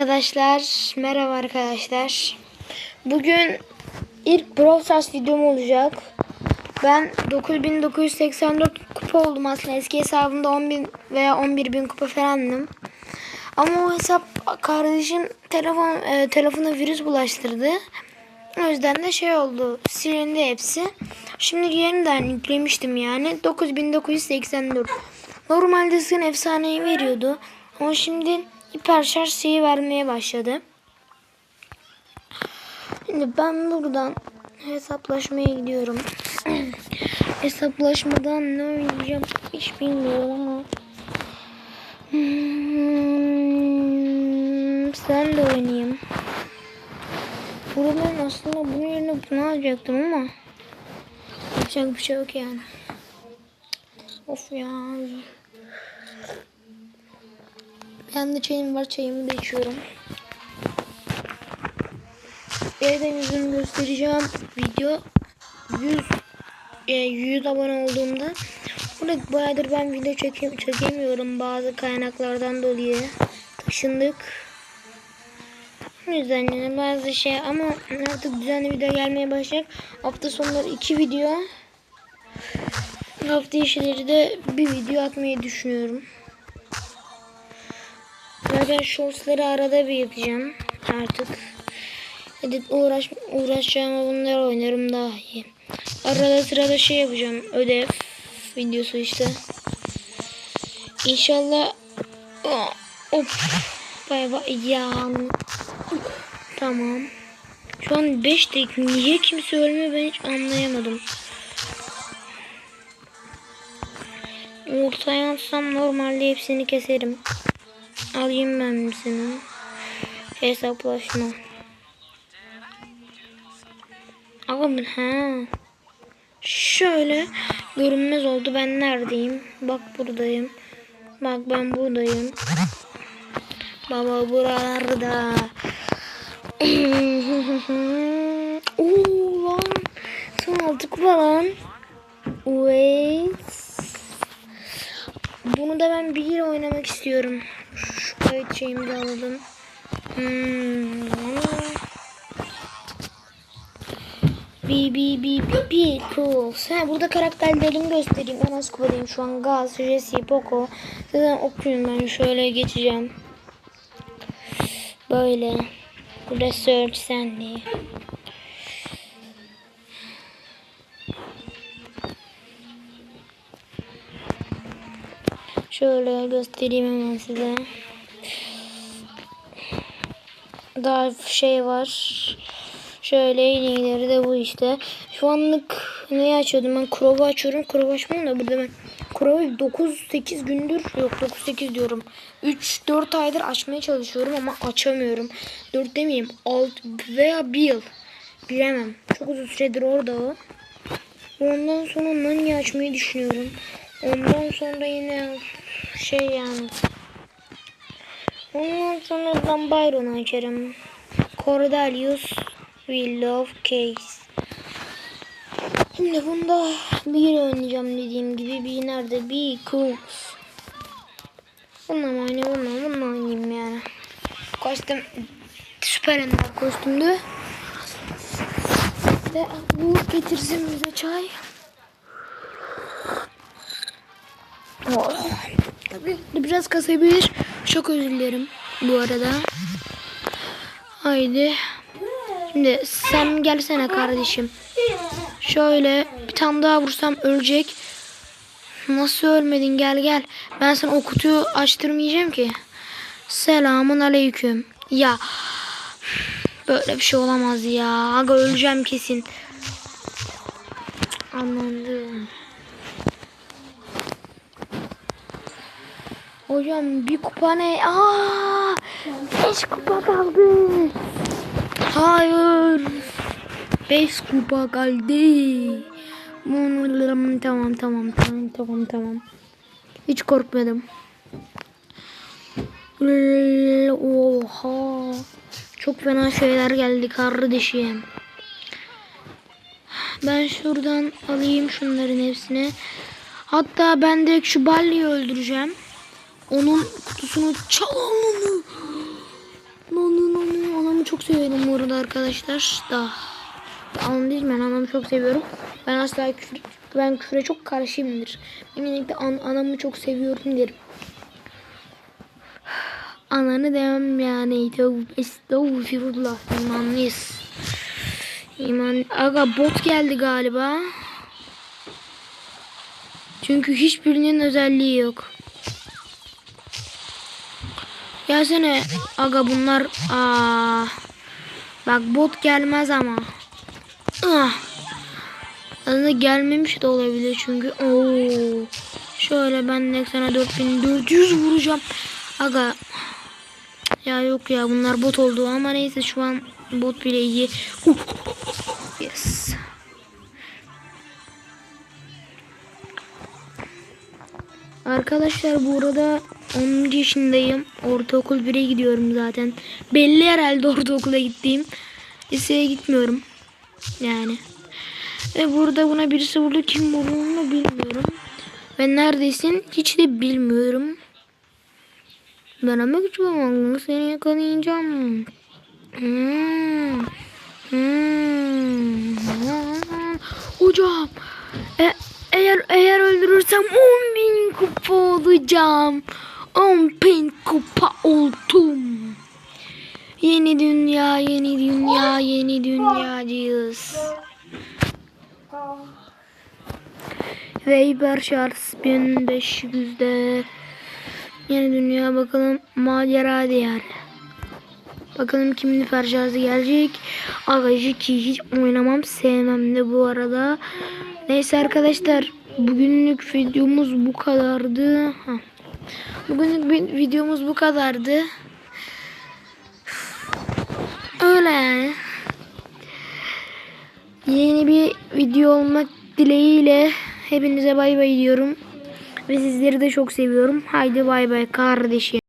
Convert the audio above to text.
Arkadaşlar merhaba arkadaşlar. Bugün ilk Brawl Stars videom olacak. Ben 9984 kupa oldum aslında. Eski hesabımda 10.000 veya 11.000 kupa falandım. Ama o hesap kardeşim telefon e, telefona virüs bulaştırdı. O yüzden de şey oldu. Silindi hepsi. Şimdi yeniden yüklemiştim yani. 9984. Normalde skin efsaneyi veriyordu. Ama şimdi hiper şarj şeyi vermeye başladı. Şimdi ben buradan hesaplaşmaya gidiyorum. Hesaplaşmadan ne oynayacağım hiç bilmiyorum ama. Hmm, sen de oynayayım. Burada aslında bunun yerine bunu alacaktım ama yapacak bir şey yok yani. Of ya. Ben de çayım var çayımı da içiyorum. Evden yüzümü göstereceğim. Video 100 e, 100 abone olduğumda burada bayağıdır ben video çekim, çekemiyorum bazı kaynaklardan dolayı taşındık. O yüzden yani bazı şey ama artık düzenli video gelmeye başlayacak. Hafta sonları iki video. Hafta içleri de bir video atmayı düşünüyorum. Zaten shortsları arada bir yapacağım artık. Edit uğraş, uğraşacağım bunları oynarım daha iyi. Arada sırada şey yapacağım. Ödev videosu işte. İnşallah Oh, of. Bay bay ya. Tamam. Şu an 5 dakika. Niye kimse ölmüyor ben hiç anlayamadım. Ortaya atsam normalde hepsini keserim. Alayım ben seni. Hesaplaşma. Abi ha. Şöyle görünmez oldu. Ben neredeyim? Bak buradayım. Bak ben buradayım. Baba buralarda. Oo lan. Son altı kupa lan. Wait. Bunu da ben bir oynamak istiyorum. Kayıt şeyimi de alalım. Hmm. Bi bi bi bi bi cool. Ha, burada karakterlerimi göstereyim. Ben az kupadayım şu an. Gaz, Jesse, Poco. Zaten okuyun ben şöyle geçeceğim. Böyle. Research Sandy. Şöyle göstereyim hemen size. Daha şey var. Şöyle en de bu işte. Şu anlık neyi açıyordum ben? Crow'u açıyorum. Crow açmıyorum da burada ben Crow'u 9-8 gündür yok 9-8 diyorum. 3-4 aydır açmaya çalışıyorum ama açamıyorum. 4 demeyeyim 6 veya 1 yıl. Bilemem. Çok uzun süredir orada o. Ondan sonra Nani açmayı düşünüyorum. Ondan sonra yine şey yani. Ondan sonra ben Byron'u açarım. Cordelius We Love Case. Şimdi bunda bir oynayacağım dediğim gibi bir nerede bir Cooks. Bununla mı oynayayım bununla, bununla oynayayım yani. Kostüm süper ender kostümdü. Ve bu getirsin bize çay. Tabii biraz kasabilir. Çok özür dilerim bu arada. Haydi. Şimdi sen gelsene kardeşim. Şöyle bir tane daha vursam ölecek. Nasıl ölmedin gel gel. Ben sana o kutuyu açtırmayacağım ki. Selamun aleyküm. Ya böyle bir şey olamaz ya. Aga öleceğim kesin. Anladım. Hocam bir kupa ne? Aa! Beş kupa kaldı. Hayır. Beş kupa kaldı. Tamam tamam tamam tamam tamam. Hiç korkmadım. Oha. Çok fena şeyler geldi kardeşim. Ben şuradan alayım şunların hepsini. Hatta ben direkt şu Balli'yi öldüreceğim. Onun kutusunu çalalım. Ne çok seviyorum bu arada arkadaşlar. Da. Anam değil ben anamı çok seviyorum. Ben asla küfür, ben küfre çok karşıyımdır. Eminim an, anamı çok seviyorum derim. Ananı demem yani. Estağfirullah. İmanlıyız. İman. Aga bot geldi galiba. Çünkü hiçbirinin özelliği yok. Gelsene aga bunlar aa bak bot gelmez ama. Ah. Aslında gelmemiş de olabilir çünkü. Oo. Şöyle ben de sana 4400 vuracağım. Aga. Ya yok ya bunlar bot oldu ama neyse şu an bot bile iyi. Yes. Arkadaşlar burada 10. yaşındayım. Ortaokul 1'e gidiyorum zaten. Belli herhalde ortaokula gittiğim. Liseye gitmiyorum. Yani. Ve burada buna birisi vurdu. Kim vurduğunu bilmiyorum. Ve neredesin hiç de bilmiyorum. Ben ama güçlü seni yakalayacağım. Hmm. Hmm. Hocam. E, eğer eğer öldürürsem 10 bin kupa olacağım. 10 bin kupa oldum. Yeni dünya, yeni dünya, yeni dünyacıyız. Weber Charles 1500'de Yeni dünya bakalım macera diyarı. Bakalım kimin fercazı gelecek. Agacı ki hiç oynamam sevmem de bu arada. Neyse arkadaşlar bugünlük videomuz bu kadardı. Ha. Bugünlük videomuz bu kadardı. Öyle yani. Yeni bir video olmak dileğiyle hepinize bay bay diyorum. Ve sizleri de çok seviyorum. Haydi bay bay kardeşim.